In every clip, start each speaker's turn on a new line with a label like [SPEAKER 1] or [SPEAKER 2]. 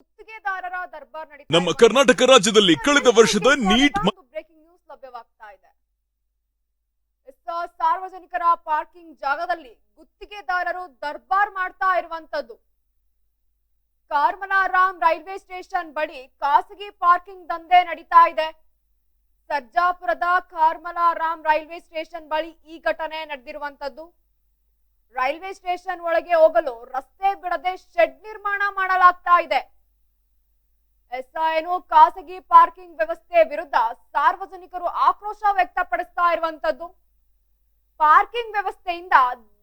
[SPEAKER 1] ಗುತ್ತಿಗೆದಾರರ ದರ್ಬಾರ್ ನಡೀತಾ
[SPEAKER 2] ನಮ್ಮ ಕರ್ನಾಟಕ ರಾಜ್ಯದಲ್ಲಿ ಕಳೆದ ವರ್ಷದ ನೀಟ್
[SPEAKER 1] ಬ್ರೇಕಿಂಗ್ ನ್ಯೂಸ್ ಲಭ್ಯವಾಗ್ತಾ ಇದೆ. ಸಾರ್ವಜನಿಕರ ಪಾರ್ಕಿಂಗ್ ಜಾಗದಲ್ಲಿ ಗುತ್ತಿಗೆದಾರರು ದರ್ಬಾರ್ ಮಾಡ್ತಾ ಇರುವಂತದ್ದು. ಕಾರ್ಮಲಾರಾಮ್ ರೈಲ್ವೆ ಸ್ಟೇಷನ್ ಬಳಿ ಖಾಸಗಿ ಪಾರ್ಕಿಂಗ್ ದಂಧೆ ನಡೀತಾ ಇದೆ. ಸರ್ಜಾಪುರದ ಕಾರ್ಮಲಾರಾಮ್ ರೈಲ್ವೆ ಸ್ಟೇಷನ್ ಬಳಿ ಈ ಘಟನೆ ನಡೆದಿರುವಂತದ್ದು. ರೈಲ್ವೆ ಸ್ಟೇಷನ್ ಒಳಗೆ ಹೋಗಲು ರಸ್ತೆ ಬಿಡದೆ ಶೆಡ್ ನಿರ್ಮಾಣ ಮಾಡಲಾಗ್ತಾ ಇದೆ. ಎಸ್ಐನು ಖಾಸಗಿ ಪಾರ್ಕಿಂಗ್ ವ್ಯವಸ್ಥೆ ವಿರುದ್ಧ ಸಾರ್ವಜನಿಕರು ಆಕ್ರೋಶ ವ್ಯಕ್ತಪಡಿಸ್ತಾ ಇರುವಂತದ್ದು. ಪಾರ್ಕಿಂಗ್ ವ್ಯವಸ್ಥೆಯಿಂದ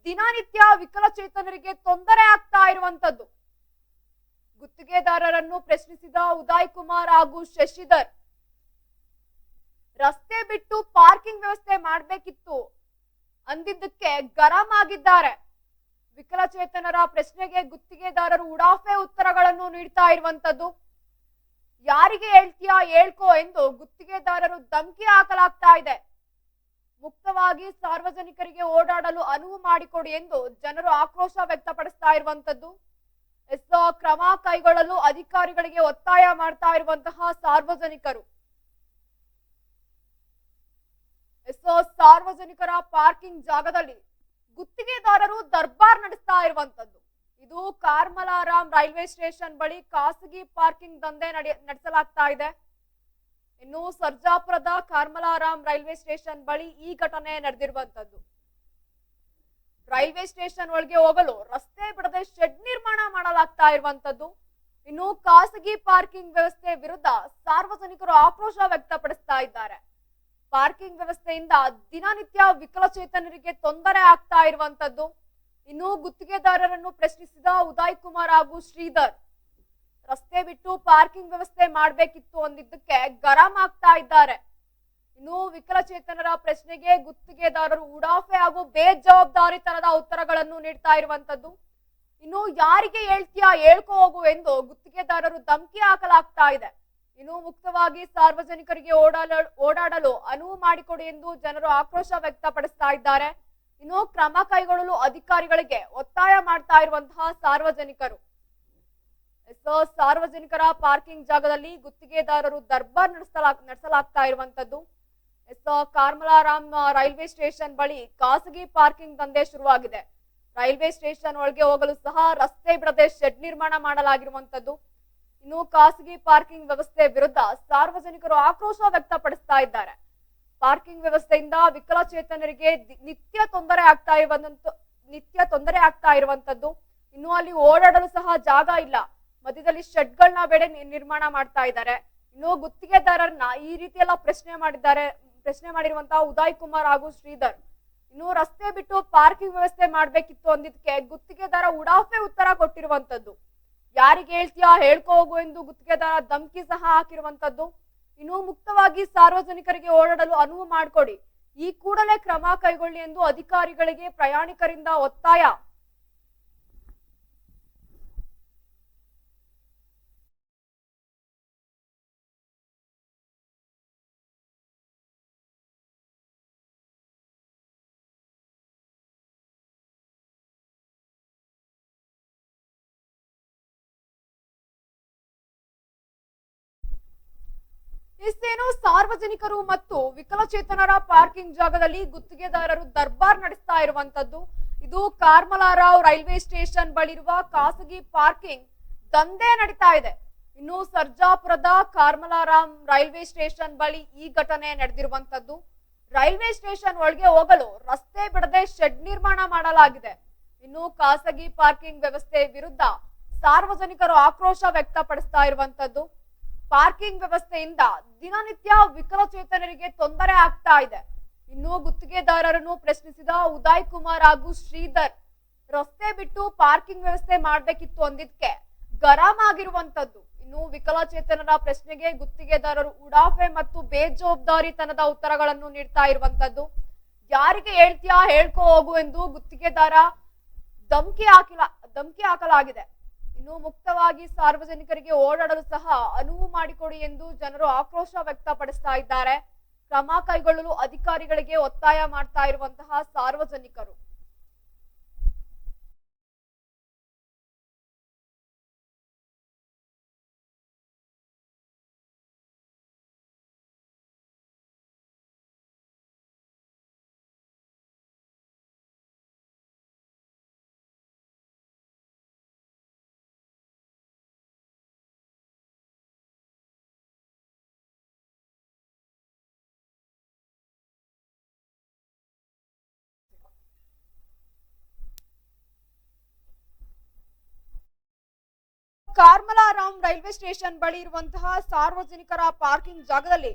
[SPEAKER 1] ದಿನನಿತ್ಯ ವಿಕಲಚೇತನರಿಗೆ ತೊಂದರೆ ಆಗ್ತಾ ಇರುವಂತದ್ದು. ಗುತ್ತಿಗೆದಾರರನ್ನು ಪ್ರಶ್ನಿಸಿದ ಉದಯ್ ಕುಮಾರ್ ಹಾಗೂ ಶಶಿಧರ್, ರಸ್ತೆ ಬಿಟ್ಟು ಪಾರ್ಕಿಂಗ್ ವ್ಯವಸ್ಥೆ ಮಾಡ್ಬೇಕಿತ್ತು ಅಂದಿದ್ದಕ್ಕೆ ಗರಂ ಆಗಿದ್ದಾರೆ. ವಿಕಲಚೇತನರ ಪ್ರಶ್ನೆಗೆ ಗುತ್ತಿಗೆದಾರರು ಉಡಾಫೆ ಉತ್ತರಗಳನ್ನು ನೀಡ್ತಾ ಇರುವಂತದ್ದು. ಯಾರಿಗೆ ಹೇಳ್ತೀಯಾ ಹೇಳ್ಕೋ ಎಂದು ಗುತ್ತಿಗೆದಾರರು ಧಮಕಿ ಹಾಕಲಾಗ್ತಾ ಇದೆ. ಮುಕ್ತವಾಗಿ ಸಾರ್ವಜನಿಕರಿಗೆ ಓಡಾಡಲು ಅನುವು ಮಾಡಿಕೊಡಿ ಎಂದು ಜನರು ಆಕ್ರೋಶ ವ್ಯಕ್ತಪಡಿಸ್ತಾ ಇರುವಂತದ್ದು ಎಸ್ ಕ್ರಮ ಕೈಗೊಳ್ಳಲು ಅಧಿಕಾರಿಗಳಿಗೆ ಒತ್ತಾಯ ಮಾಡ್ತಾ ಇರುವಂತಹ ಸಾರ್ವಜನಿಕರು. ಎಸ್ ಸಾರ್ವಜನಿಕರ ಪಾರ್ಕಿಂಗ್ ಜಾಗದಲ್ಲಿ ಗುತ್ತಿಗೆದಾರರು ದರ್ಬಾರ್ ನಡೆಸ್ತಾ ಇರುವಂತದ್ದು ಇದು ಕಾರ್ಮಲಾರಾಮ್ ರೈಲ್ವೆ ಸ್ಟೇಷನ್ ಬಳಿ ಖಾಸಗಿ ಪಾರ್ಕಿಂಗ್ ದಂಧೆ ನಡೆ- ನಡೆಸಲಾಗ್ತಾ ಇದೆ. ಇನ್ನು ಸರ್ಜಾಪುರದ ಕಾರ್ಮಲಾರಾಮ್ ರೈಲ್ವೆ ಸ್ಟೇಷನ್ ಬಳಿ ಈ ಘಟನೆ ನಡೆದಿರುವಂತದ್ದು ರೈಲ್ವೆ ಸ್ಟೇಷನ್ ಒಳಗೆ ಹೋಗಲು ರಸ್ತೆ ಬಿಡದೆ ಶೆಡ್ ನಿರ್ಮಾಣ ಮಾಡಲಾಗ್ತಾ ಇರುವಂತದ್ದು ಇನ್ನು ಖಾಸಗಿ ಪಾರ್ಕಿಂಗ್ ವ್ಯವಸ್ಥೆ ವಿರುದ್ಧ ಸಾರ್ವಜನಿಕರು ಆಕ್ರೋಶ ವ್ಯಕ್ತಪಡಿಸ್ತಾ ಇದ್ದಾರೆ. ಪಾರ್ಕಿಂಗ್ ವ್ಯವಸ್ಥೆಯಿಂದ ದಿನನಿತ್ಯ ವಿಕಲಚೇತನರಿಗೆ ತೊಂದರೆ ಆಗ್ತಾ ಇರುವಂತದ್ದು ಇನ್ನು ಗುತ್ತಿಗೆದಾರರನ್ನು ಪ್ರಶ್ನಿಸಿದ ಉದಯ್ ಕುಮಾರ್ ಹಾಗೂ ಶ್ರೀಧರ್, ರಸ್ತೆ ಬಿಟ್ಟು ಪಾರ್ಕಿಂಗ್ ವ್ಯವಸ್ಥೆ ಮಾಡಬೇಕಿತ್ತು ಅಂದಿದ್ದಕ್ಕೆ ಗರಂ ಆಗ್ತಾ ಇದ್ದಾರೆ. ಇನ್ನು ವಿಕಲಚೇತನರ ಪ್ರಶ್ನೆಗೆ ಗುತ್ತಿಗೆದಾರರು ಉಡಾಫೆ ಹಾಗೂ ಬೇಜವಾಬ್ದಾರಿತನದ ಉತ್ತರಗಳನ್ನು ನೀಡ್ತಾ ಇರುವಂತದ್ದು ಇನ್ನು ಯಾರಿಗೆ ಹೇಳ್ತೀಯಾ ಹೇಳ್ಕೋ ಹೋಗು ಎಂದು ಗುತ್ತಿಗೆದಾರರು ಧಮಕಿ ಹಾಕಲಾಗ್ತಾ ಇದೆ. ಇನ್ನು ಮುಕ್ತವಾಗಿ ಸಾರ್ವಜನಿಕರಿಗೆ ಓಡಾಡ ಓಡಾಡಲು ಅನುವು ಮಾಡಿಕೊಡಿ ಎಂದು ಜನರು ಆಕ್ರೋಶ ವ್ಯಕ್ತಪಡಿಸ್ತಾ ಇದ್ದಾರೆ. ಇನ್ನು ಕ್ರಮ ಕೈಗೊಳ್ಳಲು ಅಧಿಕಾರಿಗಳಿಗೆ ಒತ್ತಾಯ ಮಾಡ್ತಾ ಇರುವಂತಹ ಸಾರ್ವಜನಿಕರು. ಸಾರ್ವಜನಿಕರ ಪಾರ್ಕಿಂಗ್ ಜಾಗದಲ್ಲಿ ಗುತ್ತಿಗೆದಾರರು ದರ್ಬಾರ್ ನಡೆಸಲಾ ನಡೆಸಲಾಗ್ತಾ ಇರುವಂತದ್ದು ಎಸ್ ಕಾರ್ಮಲಾರಾಮ್ ರೈಲ್ವೆ ಸ್ಟೇಷನ್ ಬಳಿ ಖಾಸಗಿ ಪಾರ್ಕಿಂಗ್ ದಂಧೆ ಶುರುವಾಗಿದೆ. ರೈಲ್ವೆ ಸ್ಟೇಷನ್ ಒಳಗೆ ಹೋಗಲು ಸಹ ರಸ್ತೆ ಬಿಡದೆ ಶೆಡ್ ನಿರ್ಮಾಣ ಮಾಡಲಾಗಿರುವಂತದ್ದು ಇನ್ನು ಖಾಸಗಿ ಪಾರ್ಕಿಂಗ್ ವ್ಯವಸ್ಥೆ ವಿರುದ್ಧ ಸಾರ್ವಜನಿಕರು ಆಕ್ರೋಶ ವ್ಯಕ್ತಪಡಿಸ್ತಾ ಇದ್ದಾರೆ. ಪಾರ್ಕಿಂಗ್ ವ್ಯವಸ್ಥೆಯಿಂದ ವಿಕಲಚೇತನರಿಗೆ ನಿತ್ಯ ತೊಂದರೆ ಆಗ್ತಾ ಇರುವಂತ ನಿತ್ಯ ತೊಂದರೆ ಆಗ್ತಾ ಇರುವಂತದ್ದು. ಇನ್ನು ಅಲ್ಲಿ ಓಡಾಡಲು ಸಹ ಜಾಗ ಇಲ್ಲ. ಮಧ್ಯದಲ್ಲಿ ಶೆಡ್ಗಳನ್ನ ಬೇಡೆ ನಿರ್ಮಾಣ ಮಾಡ್ತಾ ಇದ್ದಾರೆ. ಇನ್ನು ಗುತ್ತಿಗೆದಾರರನ್ನ ಈ ರೀತಿ ಎಲ್ಲ ಪ್ರಶ್ನೆ ಮಾಡಿದ್ದಾರೆ. ಪ್ರಶ್ನೆ ಮಾಡಿರುವಂತಹ ಉದಯ್ ಕುಮಾರ್ ಹಾಗೂ ಶ್ರೀಧರ್. ಇನ್ನು ರಸ್ತೆ ಬಿಟ್ಟು ಪಾರ್ಕಿಂಗ್ ವ್ಯವಸ್ಥೆ ಮಾಡ್ಬೇಕಿತ್ತು ಅಂದಿದ್ಕೆ ಗುತ್ತಿಗೆದಾರ ಉಡಾಫೆ ಉತ್ತರ ಕೊಟ್ಟಿರುವಂತದ್ದು. ಯಾರಿಗೆ ಹೇಳ್ತೀಯಾ ಹೇಳ್ಕೋ ಹೋಗು ಎಂದು ಗುತ್ತಿಗೆದಾರ ಧಮ್ಕಿ ಸಹ ಹಾಕಿರುವಂತದ್ದು. ಇನ್ನು ಮುಕ್ತವಾಗಿ ಸಾರ್ವಜನಿಕರಿಗೆ ಓಡಾಡಲು ಅನುವು ಮಾಡಿಕೊಡಿ. ಈ ಕೂಡಲೇ ಕ್ರಮ ಕೈಗೊಳ್ಳಿ ಎಂದು ಅಧಿಕಾರಿಗಳಿಗೆ ಪ್ರಯಾಣಿಕರಿಂದ ಒತ್ತಾಯ. ಇಷ್ಟೇನು ಸಾರ್ವಜನಿಕರು ಮತ್ತು ವಿಕಲಚೇತನರ ಪಾರ್ಕಿಂಗ್ ಜಾಗದಲ್ಲಿ ಗುತ್ತಿಗೆದಾರರು ದರ್ಬಾರ್ ನಡೆಸ್ತಾ ಇರುವಂತದ್ದು ಇದು ಕಾರ್ಮಲಾರಾವ್ ರೈಲ್ವೆ ಸ್ಟೇಷನ್ ಬಳಿರುವ ಖಾಸಗಿ ಪಾರ್ಕಿಂಗ್ ದಂಧೆ ನಡೀತಾ ಇದೆ. ಇನ್ನು ಸರ್ಜಾಪುರದ ಕಾರ್ಮಲಾರಾಮ್ ರೈಲ್ವೆ ಸ್ಟೇಷನ್ ಬಳಿ ಈ ಘಟನೆ ನಡೆದಿರುವಂತದ್ದು ರೈಲ್ವೆ ಸ್ಟೇಷನ್ ಒಳಗೆ ಹೋಗಲು ರಸ್ತೆ ಬಿಡದೆ ಶೆಡ್ ನಿರ್ಮಾಣ ಮಾಡಲಾಗಿದೆ. ಇನ್ನು ಖಾಸಗಿ ಪಾರ್ಕಿಂಗ್ ವ್ಯವಸ್ಥೆ ವಿರುದ್ಧ ಸಾರ್ವಜನಿಕರು ಆಕ್ರೋಶ ವ್ಯಕ್ತಪಡಿಸ್ತಾ ಇರುವಂತದ್ದು ಪಾರ್ಕಿಂಗ್ ವ್ಯವಸ್ಥೆಯಿಂದ ದಿನನಿತ್ಯ ವಿಕಲಚೇತನರಿಗೆ ತೊಂದರೆ ಆಗ್ತಾ ಇದೆ. ಇನ್ನು ಗುತ್ತಿಗೆದಾರರನ್ನು ಪ್ರಶ್ನಿಸಿದ ಉದಯ್ ಕುಮಾರ್ ಹಾಗೂ ಶ್ರೀಧರ್, ರಸ್ತೆ ಬಿಟ್ಟು ಪಾರ್ಕಿಂಗ್ ವ್ಯವಸ್ಥೆ ಮಾಡ್ಬೇಕಿತ್ತು ಅಂದಿದ್ಕೆ ಗರಂ ಆಗಿರುವಂತದ್ದು. ಇನ್ನು ವಿಕಲಚೇತನರ ಪ್ರಶ್ನೆಗೆ ಗುತ್ತಿಗೆದಾರರು ಉಡಾಫೆ ಮತ್ತು ಬೇಜವಾಬ್ದಾರಿತನದ ಉತ್ತರಗಳನ್ನು ನೀಡ್ತಾ ಇರುವಂತದ್ದು. ಯಾರಿಗೆ ಹೇಳ್ತೀಯಾ, ಹೇಳ್ಕೋ ಹೋಗು ಎಂದು ಗುತ್ತಿಗೆದಾರ ಧಮಕಿ ಹಾಕಿಲ್ಲ ಧಮಕಿ ಹಾಕಲಾಗಿದೆ. ಇನ್ನು ಮುಕ್ತವಾಗಿ ಸಾರ್ವಜನಿಕರಿಗೆ ಓಡಾಡಲು ಸಹ ಅನುವು ಮಾಡಿಕೊಡಿ ಎಂದು ಜನರು ಆಕ್ರೋಶ ವ್ಯಕ್ತಪಡಿಸ್ತಾ ಇದ್ದಾರೆ. ಕ್ರಮ ಕೈಗೊಳ್ಳಲು ಅಧಿಕಾರಿಗಳಿಗೆ ಒತ್ತಾಯ ಮಾಡ್ತಾ ಇರುವಂತಹ ಸಾರ್ವಜನಿಕರು. ಕಾರ್ಮಲಾರಾಮ್ ರೈಲ್ವೆ ಸ್ಟೇಷನ್ ಬಳಿ ಇರುವಂತಹ ಸಾರ್ವಜನಿಕರ ಪಾರ್ಕಿಂಗ್ ಜಾಗದಲ್ಲಿ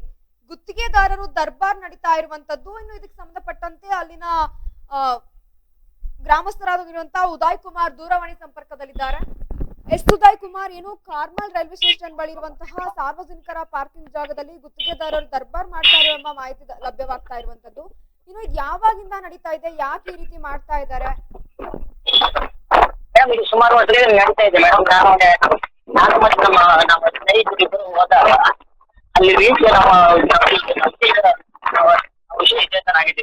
[SPEAKER 1] ಗುತ್ತಿಗೆದಾರರು ದರ್ಬಾರ್ ನಡೀತಾ ಇರುವಂತದ್ದು. ಇನ್ನು ಇದಕ್ಕೆ ಸಂಬಂಧಪಟ್ಟಂತೆ ಅಲ್ಲಿನ ಗ್ರಾಮಸ್ಥರಾಗಿರುವಂತಹ ಉದಯ್ ಕುಮಾರ್ ದೂರವಾಣಿ ಸಂಪರ್ಕದಲ್ಲಿದ್ದಾರೆ. ಎಸ್ ಉದಯ್ ಕುಮಾರ್, ಏನು ಕಾರ್ಮಲ್ ರೈಲ್ವೆ ಸ್ಟೇಷನ್ ಬಳಿ ಇರುವಂತಹ ಸಾರ್ವಜನಿಕರ ಪಾರ್ಕಿಂಗ್ ಜಾಗದಲ್ಲಿ ಗುತ್ತಿಗೆದಾರರು ದರ್ಬಾರ್ ಮಾಡ್ತಾರೆ ಎಂಬ ಮಾಹಿತಿ ಲಭ್ಯವಾಗ್ತಾ ಇರುವಂತದ್ದು. ಇನ್ನು ಯಾವಾಗಿಂದ ನಡೀತಾ ಇದೆ? ಯಾಕೆ ಈ ರೀತಿ ಮಾಡ್ತಾ ಇದ್ದಾರೆ?
[SPEAKER 3] ಮೇಡಮ್ ಇದು ಸುಮಾರು ವರ್ಷಗಳಿಂದ ನಡೀತಾ ಇದೆ ಮೇಡಮ್. ನಾನು ನಾನು ಮತ್ತೆ ನಮ್ಮ ನಮ್ಮ ಸ್ನೇಹಿತರು ಇಬ್ಬರು ಹೋದಾಗ ಅಲ್ಲಿ ರೀಚ್ ನಮ್ಮ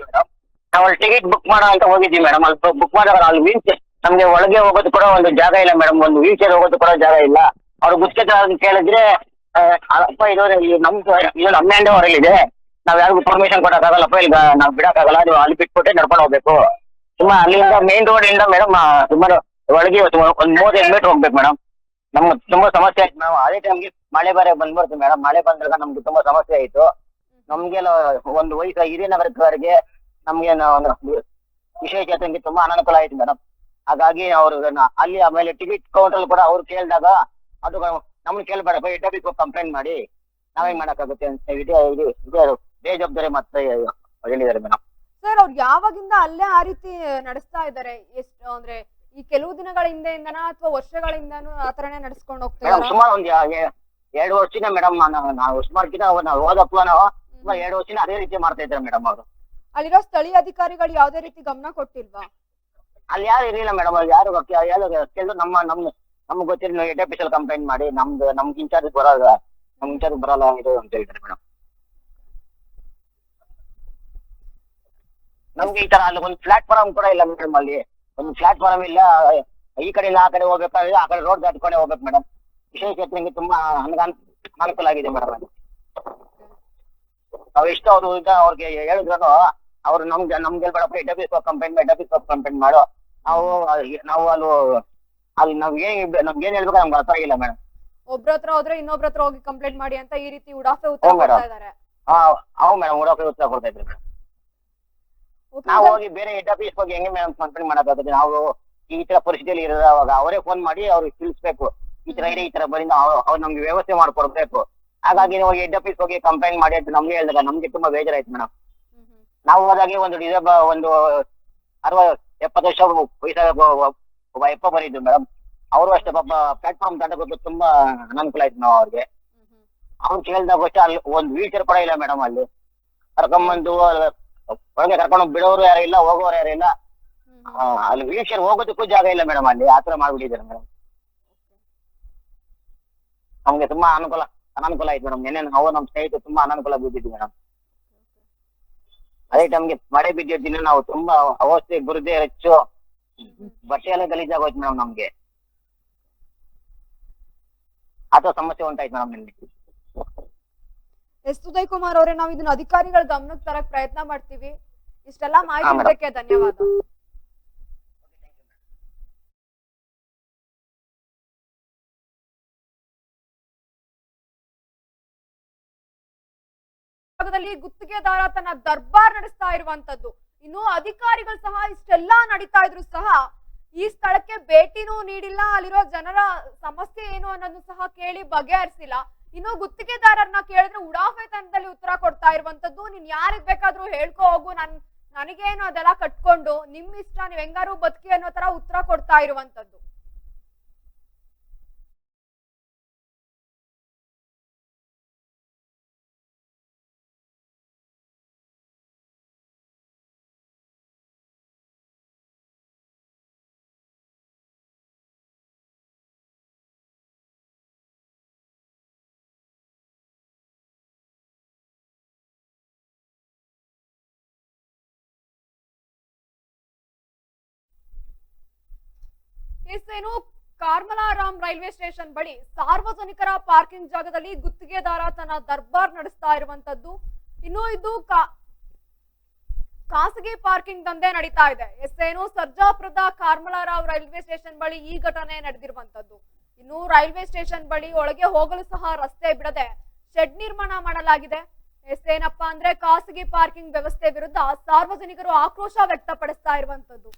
[SPEAKER 3] ಮೇಡಮ್. ನಾವು ಟಿಕೆಟ್ ಬುಕ್ ಮಾಡೋ ಅಂತ ಹೋಗಿದ್ದೀವಿ ಮೇಡಮ್. ಅಲ್ಲಿ ಬುಕ್ ಮಾಡಿದಾಗ ಅಲ್ಲಿ ವೀಲ್ ನಮ್ಗೆ ಒಳಗೆ ಹೋಗೋದು ಕೂಡ ಒಂದು ಜಾಗ ಇಲ್ಲ ಮೇಡಮ್. ಒಂದು ವೀಲ್ ಚೇರ್ ಹೋಗೋದು ಕೂಡ ಜಾಗ ಇಲ್ಲ. ಅವ್ರು ಗುತ್ತಿಗೆದಾರ ಕೇಳಿದ್ರೆ ಅಪ್ಪ ಇದು ನಮ್ದು ಇದು ನಮ್ಮ ಹ್ಯಾಂಡ್ ಓವರಲ್ಲಿದೆ ನಾವ್ ಯಾರಿಗೂ ಪರ್ಮಿಷನ್ ಕೊಡಕ್ಕಾಗಲ್ಲಪ್ಪ ಇಲ್ಲಿ ನಾವು ಬಿಡಕ್ಕಾಗಲ್ಲ. ನೀವು ಅಲ್ಲಿ ಬಿಟ್ಬಿಟ್ಟೆ ನಡ್ಕೊಂಡು ಹೋಗ್ಬೇಕು. ಸುಮ್ಮ ಅಲ್ಲಿಂದ ಮೇನ್ ರೋಡ್ ಇಂದ ಮೇಡಮ್ ಸುಮಾರು ಒಳಗೆ ಇವತ್ತು ಒಂದ್ ಮೂವತ್ತೈದು ಮೀಟರ್ ಹೋಗ್ಬೇಕು ಮೇಡಮ್ ನಮ್ಗೆ ತುಂಬಾ ಸಮಸ್ಯೆ ಆಯ್ತು. ಮೇಡಮ್ ಅದೇ ಟೈಮ್ಗೆ ಮಳೆ ಬೇರೆ ಬಂದ್ಬಿಡ್ತು ಮೇಡಮ್ ಮಳೆ ಬಂದಾಗ ನಮ್ಗೆ ತುಂಬಾ ಸಮಸ್ಯೆ ಆಯ್ತು. ನಮ್ಗೆಲ್ಲ ಒಂದು ವಯಸ್ಸು ಹಿರಿಯ ನಗರದವರೆಗೆ ನಮ್ಗೆ ವಿಷಯ ಒಂದು ವಿಶೇಷ ಚೇತನಿಗೆ ತುಂಬಾ ಅನಾನುಕೂಲ ಆಯ್ತು ಮೇಡಮ್ ಹಾಗಾಗಿ ಅವ್ರು ಅಲ್ಲಿ ಆಮೇಲೆ ಟಿಕೆಟ್ ಕೌಂಟರ್ ಕೂಡ ಅವ್ರು ಕೇಳಿದಾಗ ಅದು ನಮ್ಗೆ ಕೇಳ್ಬೇಡ ಬೈ ಆಫೀಸ್ ಕಂಪ್ಲೇಂಟ್ ಮಾಡಿ. ನಾವೇನ್ ಮಾಡಕ್ಕಾಗುತ್ತೆ ಅಂತ ಇದು ಇದು ಇದು ಬೇಜವಾಬ್ದಾರಿ ಮತ್ತೆ ಹೇಳಿದ್ದಾರೆ ಮೇಡಮ್
[SPEAKER 1] ಸರ್ ಅವ್ರು ಯಾವಾಗಿಂದ ಅಲ್ಲೇ ಆ ರೀತಿ ನಡೆಸ್ತಾ ಇದ್ದಾರೆ? ಎಷ್ಟು ಅಂದ್ರೆ ಈ ಕೆಲವು ದಿನಗಳ ಹಿಂದೆಯಿಂದನಾ ಅಥವಾ ವರ್ಷಗಳಿಂದನೂ ಆ ತರನೇ ನಡೆಸ್ಕೊಂಡು
[SPEAKER 3] ಮೇಡಮ್
[SPEAKER 1] ಇದಾರಾ?
[SPEAKER 3] ಸುಮಾರು ಒಂದ್ ಯಾ- ಎರಡು ವರ್ಷದಿಂದ ಮೇಡಮ್ ನಾವು ಸುಮಾರು ನಾವು ಹೋದಪ್ಪ ನಾವು ಸುಮಾರು ಎರಡು ವರ್ಷದಿಂದ ಅದೇ ರೀತಿ ಮಾಡ್ತಾ ಇದ್ದಾರೆ ಮೇಡಮ್ ಅವರು.
[SPEAKER 1] ಅಲ್ಲಿರೋ ಸ್ಥಳೀಯ ಅಧಿಕಾರಿಗಳು ಯಾವ್ದೇ ರೀತಿ ಗಮನ ಕೊಟ್ಟಿಲ್ವಾ?
[SPEAKER 3] ಅಲ್ಲಿ ಯಾರು ಇರಲಿಲ್ಲ ಮೇಡಮ್ ಅಲ್ಲಿ ಯಾರು ಯಾರು ಕೇಳಿದ್ರು ನಮ್ಮ ನಮ್ ನಮ್ಗೆ ಗೊತ್ತಿರೋ ಹೆಡ್ ಆಫೀಸಲ್ಲಿ ಕಂಪ್ಲೇಂಟ್ ಮಾಡಿ ನಮ್ದು ನಮ್ಗೆ ಇನ್ಚಾರ್ಜ್ ಬರಲ್ಲ ನಮ್ಗೆ ಇನ್ಚಾರ್ಜ್ ಬರಲ್ಲ ಇದು ಅಂತ ಹೇಳ್ತಾರೆ ಮೇಡಮ್. ನಮ್ಗೆ ಈ ತರ ಅಲ್ಲಿ ಒಂದು ಪ್ಲಾಟ್ಫಾರ್ಮ್ ಕೂಡ ಇಲ್ಲ ಮೇಡಮ್ ಅಲ್ಲಿ. ಒಂದು ಪ್ಲಾಟ್ಫಾರ್ಮ್ ಇಲ್ಲ. ಈ ಕಡೆ ಇಲ್ಲ ಆ ಕಡೆ ಹೋಗ್ಬೇಕಾದ್ರೆ ಆ ಕಡೆ ರೋಡ್ ದಾಟ್ಕೊಂಡೆ ಹೋಗ್ಬೇಕು ಮೇಡಮ್ ವಿಶೇಷ ನಿಮಗೆ ತುಂಬಾ ಅನುದಾನ ಅನುಕೂಲ ಆಗಿದೆ ಮೇಡಮ್ ಅದು. ನಾವು ಎಷ್ಟು ಅವ್ರು ಈಗ ಅವ್ರಿಗೆ ಹೇಳಿದ್ರು ಅವ್ರು ನಮ್ಗೆ ನಮ್ಗೆ ಬೇಡಪ್ಪ office complaint head office complaint ಮಾಡು. ನಾವು ನಾವು ಅಲ್ಲಿ ಅಲ್ಲಿ ನಮ್ಗೆ ಏನ್ ನಮ್ಗೆ ಏನ್ ಹೇಳ್ಬೇಕು ನಮ್ಗೆ ಅರ್ಥ ಆಗಿಲ್ಲ ಮೇಡಮ್
[SPEAKER 1] ಒಬ್ರ ಹತ್ರ ಹೋದ್ರೆ ಇನ್ನೊಬ್ರ ಹತ್ರ ಹೋಗಿ ಕಂಪ್ಲೇಂಟ್ ಮಾಡಿ ಅಂತ ಈ ರೀತಿ ಉಡಾಫೆ ಉತ್ತರ ಕೊಡ್ತಾ ಇದ್ದಾರೆ.
[SPEAKER 3] ಹಾ ಹೌದು ಮೇಡಮ್ ಉಡಾಫೆ ಉತ್ತರ ಕೊಡ್ತಾ
[SPEAKER 1] ಇದ್ದಾರೆ
[SPEAKER 3] ನಾವು ಹೋಗಿ ಬೇರೆ ಹೆಡ್ ಆಫೀಸ್ ಹೋಗಿ ಹೆಂಗೆ ಮೇಡಮ್ ಕಂಪ್ಲೇಂಟ್ ಮಾಡಕ್ಕಾಗುತ್ತೆ? ನಾವು ಈ ತರ ಪರಿಸ್ಥಿತಿಯಲ್ಲಿ ಇರೋವಾಗ ಅವರೇ ಫೋನ್ ಮಾಡಿ ಅವ್ರಿಗೆ ತಿಳಿಸ್ಬೇಕು. ಈ ತರ ಇದೆ ಈ ತರ ಬರಿಂದ ಅವ್ರು ನಮ್ಗೆ ವ್ಯವಸ್ಥೆ ಮಾಡ್ಕೊಡ್ಬೇಕು. ಹಾಗಾಗಿ ನೀವು ಹೆಡ್ ಆಫೀಸ್ ಹೋಗಿ ಕಂಪ್ಲೇಂಟ್ ಮಾಡಿ ಅಂತ ನಮ್ಗೆ ಹೇಳಿದಾಗ ನಮ್ಗೆ ತುಂಬಾ ಬೇಜಾರಾಯ್ತು ಮೇಡಮ್. ನಾವು ಹೋದಾಗೆ ಒಂದು ಡಿಸೆಂಬರ್ ಒಂದು ಅರವ ಎಪ್ಪತ್ತು ವರ್ಷ ವಯಸ್ಸಾಗ ಒಬ್ಬ ಎಪ್ಪ ಮೇಡಮ್ ಅವರು ಅಷ್ಟೇ ಪಾಪ ಪ್ಲಾಟ್ಫಾರ್ಮ್ ದಾಟಬೇಕು ತುಂಬಾ ಅನಾನುಕೂಲ ಆಯ್ತು ನಾವು ಅವ್ರಿಗೆ. ಅವ್ರು ಕೇಳಿದಾಗ ಅಷ್ಟೇ ಅಲ್ಲಿ ಒಂದು ವೀಲ್ ಚೇರ್ ಕೂಡ ಇಲ್ಲ ಮೇಡಮ್ ಅಲ್ಲಿ. ಕರ್ಕೊಂಬಂದು ಒಳಗೆ ಕರ್ಕೊಂಡು ಬಿಡೋರು ಯಾರು ಇಲ್ಲ ಹೋಗೋರು ಯಾರು ಇಲ್ಲ. ಆ, ಅಲ್ಲಿ ವೀಲ್ ಚೇರ್ ಹೋಗೋದಕ್ಕೂ ಜಾಗ ಇಲ್ಲ ಮೇಡಮ್ ಅಲ್ಲಿ ಆತರ ಮಾಡ್ಬಿಟ್ಟಿದ್ದಾರೆ ಮೇಡಮ್. ನಮ್ಗೆ ತುಂಬಾ ಅನುಕೂಲ ಅನಾನುಕೂಲ ಆಯ್ತು ಮೇಡಮ್. ನೆನ್ನೆ ನಾವು ನಮ್ಮ ಸ್ನೇಹಿತರು ತುಂಬಾ ಅನಾನುಕೂಲ ಬಿದ್ದಿದ್ವಿ ಮೇಡಮ್. ಅದೇ ನಮ್ಗೆ ಮಳೆ ಬಿದ್ದಿದ್ದ ದಿನ ನಾವು ತುಂಬಾ ಅವಸ್ಥೆ ಬುರದೆ ಹೆಚ್ಚು ಬಟ್ಟೆ ಎಲ್ಲ ಗಲೀಜಾಗೋಯ್ತು ಮೇಡಮ್ ನಮ್ಗೆ. ಅಥವಾ ಸಮಸ್ಯೆ ಉಂಟಾಯ್ತು ಮೇಡಮ್ ನಿನ್ನೆ
[SPEAKER 1] ಎಸ್ ಉದಯ್ ಕುಮಾರ್ ಅವರೇ ನಾವು ಇದನ್ನ ಅಧಿಕಾರಿಗಳ ಗಮನಕ್ಕೆ ತರಕ್ ಪ್ರಯತ್ನ ಮಾಡ್ತೀವಿ. ಇಷ್ಟೆಲ್ಲ ಮಾಹಿತಿ ಇದಕ್ಕೆ. ಧನ್ಯವಾದ. ಗುತ್ತಿಗೆದಾರ ತನ್ನ ದರ್ಬಾರ್ ನಡೆಸ್ತಾ ಇರುವಂತದ್ದು. ಇನ್ನು ಅಧಿಕಾರಿಗಳು ಸಹ ಇಷ್ಟೆಲ್ಲ ನಡೀತಾ ಇದ್ರು ಸಹ ಈ ಸ್ಥಳಕ್ಕೆ ಭೇಟಿನೂ ನೀಡಿಲ್ಲ. ಅಲ್ಲಿರೋ ಜನರ ಸಮಸ್ಯೆ ಏನು ಅನ್ನೋದು ಸಹ ಕೇಳಿ ಬಗೆಹರಿಸಿಲ್ಲ. ಇನ್ನು ಗುತ್ತಿಗೆದಾರರನ್ನ ಕೇಳಿದ್ರೆ ಉಡಾಫೆತನದಲ್ಲಿ ಉತ್ತರ ಕೊಡ್ತಾ ಇರುವಂತದ್ದು. ನೀನ್ ಯಾರಿಗ್ ಬೇಕಾದ್ರೂ ಹೇಳ್ಕೋ, ಹೋಗು. ನನ್, ನನಗೇನು ಅದೆಲ್ಲ ಕಟ್ಕೊಂಡು ನಿಮ್ ಇಷ್ಟ ನೀವ್ ಹೆಂಗಾರು ಬದುಕಿ ಅನ್ನೋ ತರ ಉತ್ತರ ಕೊಡ್ತಾ ಇರುವಂತದ್ದು. ಏನು ಕಾರ್ಮಲಾರಾಮ್ ರೈಲ್ವೆ ಸ್ಟೇಷನ್ ಬಳಿ ಸಾರ್ವಜನಿಕರ ಪಾರ್ಕಿಂಗ್ ಜಾಗದಲ್ಲಿ ಗುತ್ತಿಗೆದಾರ ತನ್ನ ದರ್ಬಾರ್ ನಡೆಸ್ತಾ ಇರುವಂತದ್ದು. ಇನ್ನು ಇದು ಖಾಸಗಿ ಪಾರ್ಕಿಂಗ್ ದಂಧೆ ನಡೀತಾ ಇದೆ. ಎಸ್ಸೇನು ಸರ್ಜಾಪುರದ ಕಾರ್ಮಲಾರಾವ್ ರೈಲ್ವೆ ಸ್ಟೇಷನ್ ಬಳಿ ಈ ಘಟನೆ ನಡೆದಿರುವಂತದ್ದು. ಇನ್ನು ರೈಲ್ವೆ ಸ್ಟೇಷನ್ ಬಳಿ ಒಳಗೆ ಹೋಗಲು ಸಹ ರಸ್ತೆ ಬಿಡದೆ ಶೆಡ್ ನಿರ್ಮಾಣ ಮಾಡಲಾಗಿದೆ. ಎಸ್ ಏನಪ್ಪಾ ಅಂದ್ರೆ ಖಾಸಗಿ ಪಾರ್ಕಿಂಗ್ ವ್ಯವಸ್ಥೆ ವಿರುದ್ಧ ಸಾರ್ವಜನಿಕರು ಆಕ್ರೋಶ ವ್ಯಕ್ತಪಡಿಸ್ತಾ ಇರುವಂತದ್ದು.